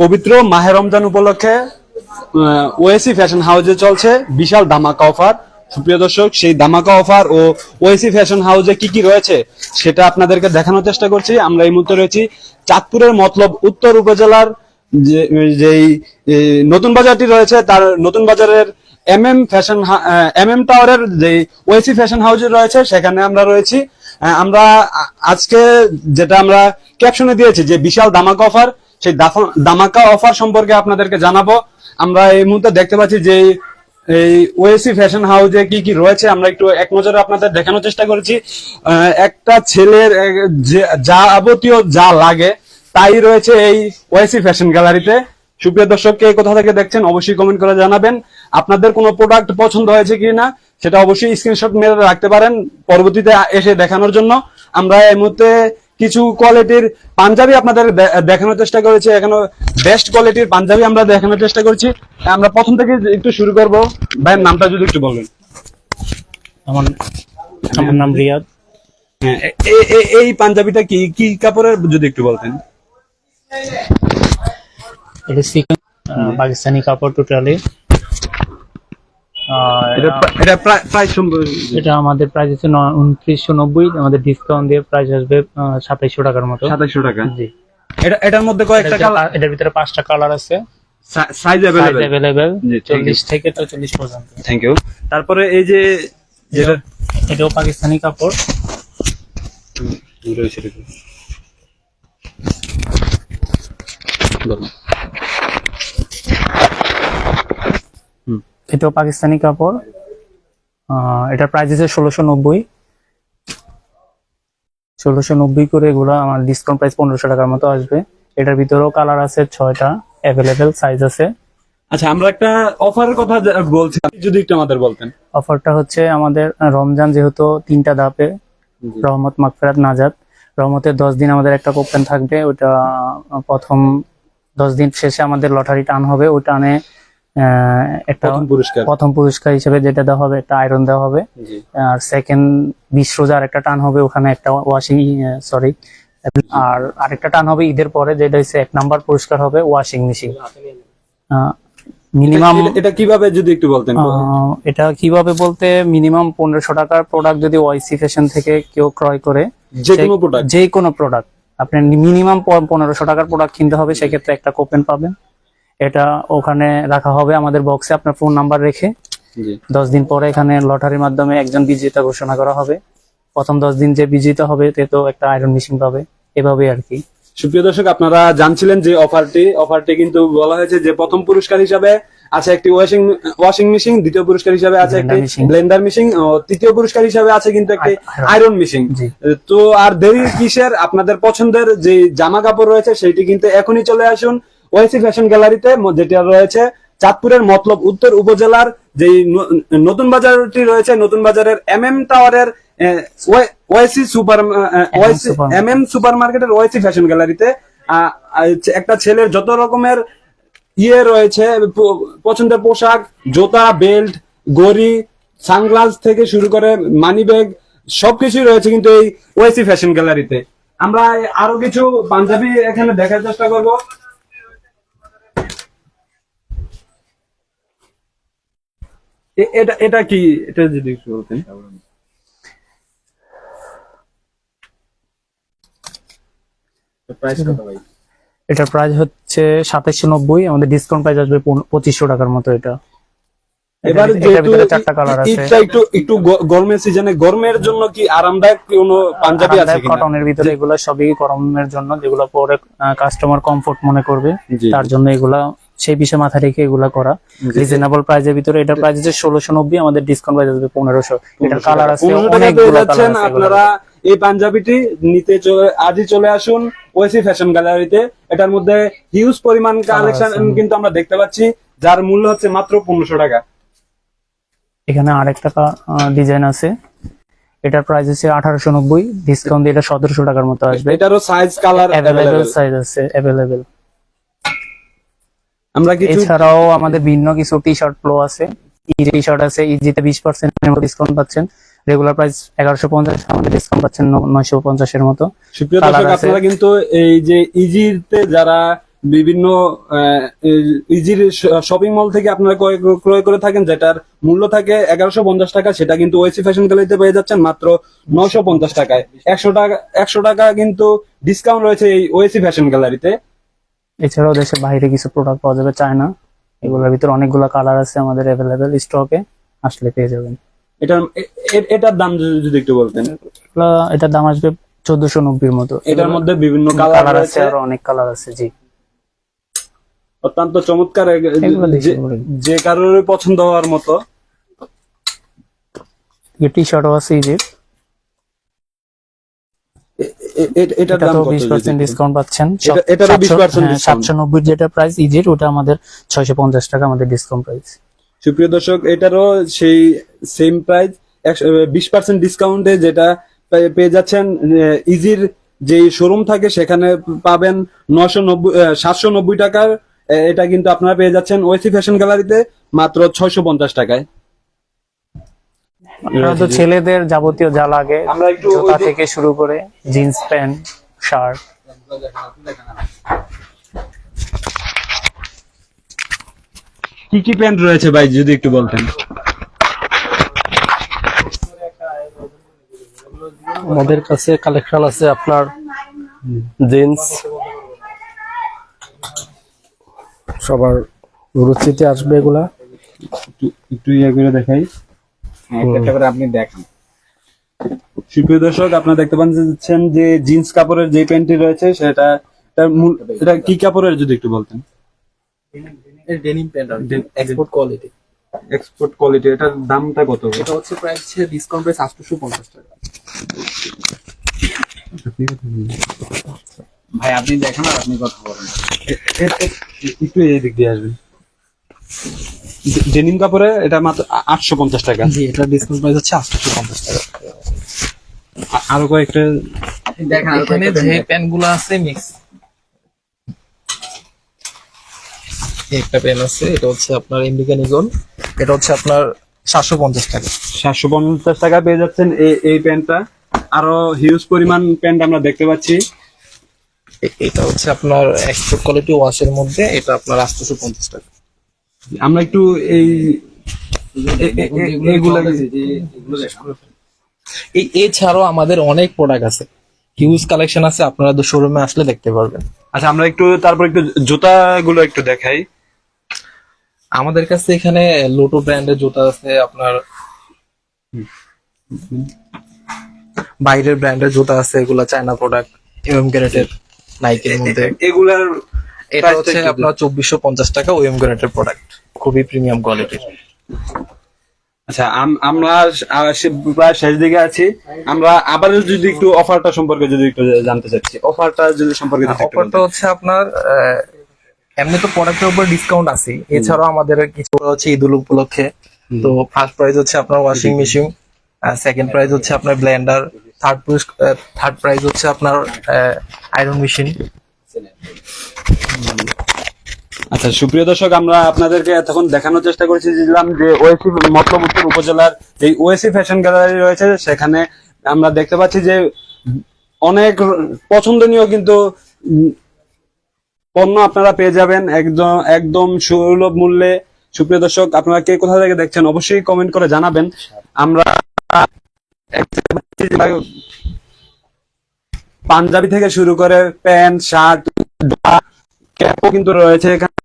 পবিত্র মাহে রমজান উপলক্ষে ওএসি ফ্যাশন হাউজে চলছে বিশাল ধামাকা অফার। সুপ্রিয় দর্শক, সেই ধামাকা অফার ও ওএসি ফ্যাশন হাউজে কি কি রয়েছে সেটা আপনাদেরকে দেখানোর চেষ্টা করছি। আমরা এই মুহূর্তে রয়েছি চাঁদপুরের মতলব উত্তর উপজেলার যেই নতুন বাজারটি রয়েছে, তার নতুন বাজারের M M fashion M M টাওয়ারের যে ওএসি ফ্যাশন হাউস রয়েছে, সেখানে আমরা রয়েছি। আমরা আজকে যেটা আমরা ক্যাপশনে দিয়েছি যে বিশাল ধামাকা অফার সেই ধামাকা অফার সম্পর্কে আপনাদেরকে জানাব। আমরা এই মুহূর্তে দেখতে পাচ্ছি যে এই ওএসি ফ্যাশন হাউসে কি কি রয়েছে, আমরা একটু এক নজরে আপনাদের দেখানোর চেষ্টা করেছি। একটা ছেলের যে যাবতীয় যা লাগে, তাই রয়েছে এই ওএসি ফ্যাশন গ্যালারিতে সুপ্রিয় দর্শক, কে কোথা থেকে দেখছেন অবশ্যই কমেন্ট করে জানাবেন। আপনাদের কোনো প্রোডাক্ট পছন্দ হয়েছে কিনা, সেটা অবশ্যই স্ক্রিনশট মেরে রাখতে পারেন, পরবর্তীতে এসে দেখানোর জন্য। আমরা এই মুহূর্তে কিছু কোয়ালিটির পাঞ্জাবি আপনাদের দেখানোর চেষ্টা করেছি। এখানে বেস্ট কোয়ালিটির পাঞ্জাবি আমরা দেখানোর চেষ্টা করছি। আমরা প্রথম থেকে একটু শুরু করব। ভাইয়ের নামটা যদি একটু বলবেন আমার আমার নাম রিয়াদ। হ্যাঁ এই পাঞ্জাবিটা কি কি কাপড়ের যদি একটু বলতেন? এটা পাকিস্তানি কাপড় টোটালি এটা প্রা- এটা প্রাইস সম্পর্কে এটা আমাদের প্রাইস হচ্ছে উনত্রিশশো নব্বই আমাদের ডিসকাউন্ট দিয়ে প্রাইস আসবে সাতাইশশো টাকার মতো। সাতাইশশো টাকা? জি। এটা এটার মধ্যে কয়েকটা ভিতরে- এটার ভিতরে পাঁচটা কালার আছে। Size you. চল্লিশ থেকে চল্লিশ পর্যন্ত। থ্যাংক ইউ তারপরে এই যে যেটা এটাও পাকিস্তানি কাপড়। এটাও পাকিস্তানি কাপড়। এটার প্রাইস আছে ষোলোশো নব্বই। ষোলোশো নব্বই করে এগুলো আমার ডিসকাউন্ট প্রাইস পনেরোশো টাকার মতো আসবে। এটার ভিতরেও কালার আছে ছয়টা অ্যাভেলেবেল সাইজ আছে। আচ্ছা আমরা একটা অফারের কথা বলছি যদি একটু আমাদের বলতেন। অফারটা হচ্ছে আমাদের রমজান যেহেতু তিনটা ধাপে রহমত মাকফেরাত নাজাত। রহমতের দশ দিন আমাদের একটা কোপেন থাকবে ওটা প্রথম দশ দিন শেষে আমাদের লটারি টান হবে ওই টানে একটা প্রথম পুরস্কার। প্রথম পুরস্কার হিসেবে যেটা দেওয়া হবে একটা আয়রন দেওয়া হবে। আর সেকেন্ড বিশ রোজার একটা টান হবে ওখানে একটা ওয়াশিং সরি আর আরেকটা টান হবে ঈদের পরে যেটা হচ্ছে এক নাম্বার পুরস্কার হবে ওয়াশিং মেশিন মিনিমাম এটা- কীভাবে যদি একটু বলতেন এটা কীভাবে বলতে মিনিমাম পনেরোশো টাকার প্রোডাক্ট যদি ওয়াইসি ফ্যাশন থেকে কেউ ক্রয় করে যে কোনো প্রোডাক্ট যে কোনো প্রোডাক্ট আপনার মিনিমাম পনেরোশো টাকার প্রোডাক্ট কিনতে হবে সেক্ষেত্রে একটা কোপেন পাবেন। এটা ওখানে রাখা হবে আমাদের বক্সে আপনার ফোন নাম্বার রেখে। দশ দিন পরে এখানে লটারির মাধ্যমে একজন বিজেতা ঘোষণা করা হবে। প্রথম দশ দিন যে বিজেতা হবে তে তো একটা আয়রন মেশিন পাবে। এভাবে আর কি। সুপ্রিয় দর্শক আপনারা জানছিলেন যে অফারটি অফারটি কিন্তু বলা হয়েছে যে প্রথম পুরস্কার হিসাবে আছে একটি ওয়াশিং ওয়াশিং মেশিন দ্বিতীয় পুরস্কার হিসাবে আছে একটি। ব্লেন্ডার মেশিন ও তৃতীয় পুরস্কার হিসাবে আছে কিন্তু একটি আয়রন মেশিন তো আর দেরি কিসের? আপনাদের পছন্দের যে জামা কাপড় রয়েছে সেটি কিন্তু এখনই চলে আসুন। ওয়েসি ফ্যাশন গ্যালারিতে যেটা রয়েছে চাঁদপুরের মতলব উত্তর উপজেলার যে নতুন বাজারটি রয়েছে নতুন বাজারের এম এম টাওয়ারের Oasis super Oasis M M super মার্কেটের ওয়েসি ফ্যাশন গ্যালারিতে একটা ছেলের যত রকমের ইয়ে রয়েছে পছন্দের পোশাক জুতা বেল্ট গড়ি সানগ্লাস থেকে শুরু করে মানি ব্যাগ সবকিছুই রয়েছে কিন্তু এই ওয়েসি ফ্যাশন গ্যালারিতে। আমরা আরও কিছু পাঞ্জাবি এখানে দেখার চেষ্টা করব। এটা এটা কি এটা যদি বলতেন। এটার প্রাইস হচ্ছে সাতাইশশো নব্বই আমাদের ডিসকাউন্ট প্রাইস আসবে পন- পঁচিশশো টাকার মতো এটা। এবার যেহেতু ভিতরে চারটা কালার আছে। একটু একটু গরমের সিজনে গরমের জন্য কি আরামদায়ক কোনো পাঞ্জাবি আছে কিনা? কটনের ভিতরে এগুলো সবই গরমের জন্য যেগুলো পরে কাস্টমার কমফোর্ট মনে করবে তার জন্য এগুলা সেই বিষয়ে মাথা রেখে এগুলা করা। রিজনেবল প্রাইসের ভিতরে এটা প্রাইস হচ্ছে ষোলোশো নব্বই আমাদের ডিসকাউন্ট প্রাইস আসবে পনেরোশো। এটার কালার আছে আপনারা এই পাঞ্জাবিটি নিতে আজই চলে আসুন ওয়েসি ফ্যাশন গ্যালারিতে। এটার মধ্যে হিউজ পরিমাণ কালেকশন কিন্তু আমরা দেখতে পাচ্ছি যার মূল্য হচ্ছে মাত্র পনেরোশো টাকা। এখানে আরেকটা ডিজাইন আছে। এটার প্রাইস হচ্ছে আঠারোশো নব্বই ডিসকাউন্ট দিয়ে এটা সতেরোশো টাকার মতো আসবে। এটারও সাইজ কালার অ্যাভেলেবেল সাইজ আছে অ্যাভেলেবেল আমরা কিছু এছাড়াও আমাদের ভিন্ন কিছু টি শার্ট ফ্লো আছে টি শার্ট আছে ইজিতে বিশ পার্সেন্ট ডিসকাউন্ট পাচ্ছেন রেগুলার প্রাইস এগারোশো পঞ্চাশ আমাদের ডিসকাউন্ট পাচ্ছেন নয়শো পঞ্চাশের মতো। সুপ্রিয় দর্শক আপনারা কিন্তু এই যে ইজিতে যারা বিভিন্ন ইজির শপিং মল থেকে আপনারা ক্রয় ক্রয় করে থাকেন যেটার মূল্য থাকে এগারোশো পঞ্চাশ টাকা সেটা কিন্তু ওয়েসি ফ্যাশন গ্যালারিতে পেয়ে যাচ্ছেন মাত্র নশো পঞ্চাশ টাকায়। একশো টাকা একশো টাকা কিন্তু ডিসকাউন্ট রয়েছে এই ওয়েসি ফ্যাশন গ্যালারিতে এছাড়াও দেশের বাইরে কিছু প্রোডাক্ট পাওয়া যাবে চায়না এগুলোর ভিতরে অনেকগুলো কালার আছে আমাদের অ্যাভেলেবেল স্টকে আসলে পেয়ে যাবেন। এটার দাম যদি- একটু বলতেন। এটার দাম আসবে চোদ্দশো নব্বইর মতো। এটার মধ্যে বিভিন্ন কালার আছে আরও অনেক কালার আছে জি। অত্যন্ত চমৎকার যে-। কারোর পছন্দ হওয়ার মতো। টি শার্টও আছে ইজির এ- এ- এ- এটার দাম এটাতেও কত বিশ যদি পার্সেন্ট একটু- ডিসকাউন্ট পাচ্ছেন এটারও 20% discount। সাতশো নব্বই যেটা প্রাইস ইজির ওটা আমাদের ছয়শো পঞ্চাশ টাকা আমাদের ডিসকাউন্ট প্রাইস সুপ্রিয় দর্শক এটারও সেই সেম প্রাইস ডিসকাউন্টে যেটা পেয়ে যাচ্ছেন ইজির যে শোরুম থাকে সেখানে পাবেন নশো নব্বই সাতশো নব্বই টাকার এটা কিন্তু আপনারা পেয়ে যাচ্ছেন ওয়েসি ফ্যাশন গ্যালারিতে মাত্র ছয়শো পঞ্চাশ টাকায়। আপনারা তো ছেলেদের যাবতীয় যা লাগে জুতা থেকে শুরু করে জিন্স প্যান্ট শার্ট। কি কি প্যান্ট রয়েছে ভাই যদি একটু বলতেন? আমাদের কাছে কালেকশন আছে আপনার জিন্স। সবার রুচিতে আসবে এগুলা। একটু একটু ইয়ে করে দেখাই। একটা করে আপনি দেখান। সুপ্রিয় দর্শক আপনারা দেখতে পাচ্ছেন যে জিন্স কাপড়ের যে প্যান্টটি রয়েছে সেটা তার মূল এটা কি কাপড়ের যদি একটু বলতেন? Denim pant export quality export quality এটার দামটা কত? এটা হচ্ছে প্রাইস ডিসকাউন্ট প্রাইস আটশোশো পঞ্চাশ টাকা। ভাই আপনি দেখেন আর আপনি কথা বলেন। একটু এই দিক দিয়ে আসবেন। ডেনিম কাপড়ে এটা মাত্র আটশো পঞ্চাশ টাকা। জি এটা ডিসকাউন্ট প্রাইস হচ্ছে আটশোশো পঞ্চাশ টাকা। আরও কয়েকটা দেখেন এখানে যে প্যান্টগুলো আছে মিক্স একটা পেন আছে এটা হচ্ছে আপনার ইন্ডিকান ইগল এটা হচ্ছে আপনার সাতশো পঞ্চাশ টাকা। সাতশো পঞ্চাশ টাকা পেয়ে যাচ্ছেন এই এই প্যান্টটা আরও হিউজ পরিমাণ প্যান্ট আমরা দেখতে পাচ্ছি। এটা হচ্ছে আপনার এক্সপোর্ট কোয়ালিটি ওয়াশের মধ্যে এটা আপনার আটশোশো পঞ্চাশ টাকা। আমরা একটু এই এই এছাড়াও আমাদের অনেক প্রোডাক্ট আছে। হিউজ কালেকশন আছে আপনারা তো শোরুমে আসলে দেখতে পারবেন। আচ্ছা আমরা একটু তারপর একটু জুতা গুলো একটু দেখাই। আমাদের কাছে এখানে লোটো ব্র্যান্ডের জুতা আছে আপনার বাইরের ব্র্যান্ডের জুতা আছে এগুলা চায়না প্রোডাক্ট এম গ্রেডের নাইকের মধ্যে। এগুলার এটা হচ্ছে আপনার চব্বিশশো পঞ্চাশ টাকা ওএম গ্রেডের প্রোডাক্ট খুবই প্রিমিয়াম কোয়ালিটির আচ্ছা আম- আমরা প্রায় শেষ দিকে আছি। আমরা আবার যদি একটু অফারটা সম্পর্কে যদি একটু জানতে চাচ্ছি অফারটা যদি সম্পর্কে একটু অফারটা হচ্ছে আপনার আহ, এমনি তো প্রোডাক্টের উপর ডিসকাউন্ট আছে এছাড়াও আমাদের কিছু হচ্ছে ঈদুল উপলক্ষে। তো ফার্স্ট প্রাইস হচ্ছে আপনার ওয়াশিং মেশিন সেকেন্ড প্রাইস হচ্ছে আপনার ব্লেন্ডার থার্ড থার্ড প্রাইস হচ্ছে আপনার আয়রন মেশিন আচ্ছা সুপ্রিয় দর্শক, আমরা আপনাদেরকে এতক্ষণ দেখানোর চেষ্টা করেছিলাম যে ওএসি মতলব উত্তর উপজেলার এই ওএসি ফ্যাশন গ্যালারি রয়েছে, সেখানে আমরা দেখতে পাচ্ছি যে অনেক পছন্দনীয় কিন্তু পণ্য আপনারা পেয়ে যাবেন একদম একদম সুলভ মূল্যে। সুপ্রিয় দর্শক, আপনারা কে কোথা থেকে দেখছেন অবশ্যই কমেন্ট করে জানাবেন। আমরা পাঞ্জাবি থেকে শুরু করে প্যান্ট, শার্ট ক্যাপও কিন্তু রয়েছে এখানে।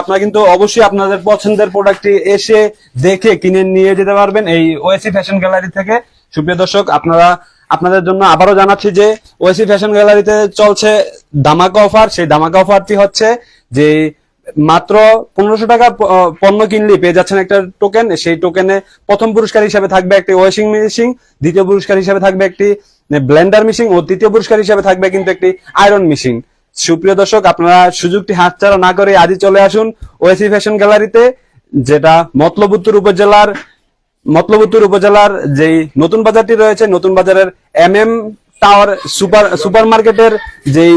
আপনারা কিন্তু অবশ্যই আপনাদের পছন্দের প্রোডাক্টটি এসে দেখে কিনে নিয়ে যেতে পারবেন এই ওএসি ফ্যাশন গ্যালারি থেকে। সুপ্রিয় দর্শক, আপনারা, আপনাদের জন্য আবারও জানাচ্ছি যে ওএসি ফ্যাশন গ্যালারিতে চলছে দামাকা অফার সেই দামাকা অফারটি হচ্ছে যে মাত্র পনেরোশো টাকা পণ্য কিনলে পেয়ে যাচ্ছেন একটা টোকেন সেই টোকেনে প্রথম পুরস্কার হিসাবে থাকবে একটি ওয়াশিং মেশিন দ্বিতীয় পুরস্কার হিসাবে থাকবে একটি ব্লেন্ডার মেশিন ও তৃতীয় পুরস্কার হিসাবে থাকবে কিন্তু একটি আয়রন মেশিন সুপ্রিয় দর্শক, আপনারা সুযোগটি হাতছাড়া না করে আজই চলে আসুন ওএসি ফ্যাশন গ্যালারিতে যেটা মতলব উত্তর উপজেলার মতলব উত্তর উপজেলার যেই নতুন বাজারটি রয়েছে, নতুন বাজারের M M tower super super মার্কেটের যেই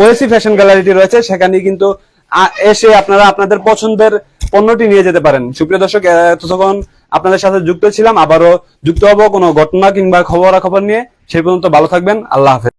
ওএসি ফ্যাশন গ্যালারিটি রয়েছে সেখানে কিন্তু এসে আপনারা আপনাদের পছন্দের পণ্যটি নিয়ে যেতে পারেন। সুপ্রিয় দর্শক এতক্ষণ আপনাদের সাথে যুক্ত ছিলাম, আবারও যুক্ত হব কোনো ঘটনা কিংবা খবরাখবর নিয়ে। সেই পর্যন্ত ভালো থাকবেন, আল্লাহ হাফেজ।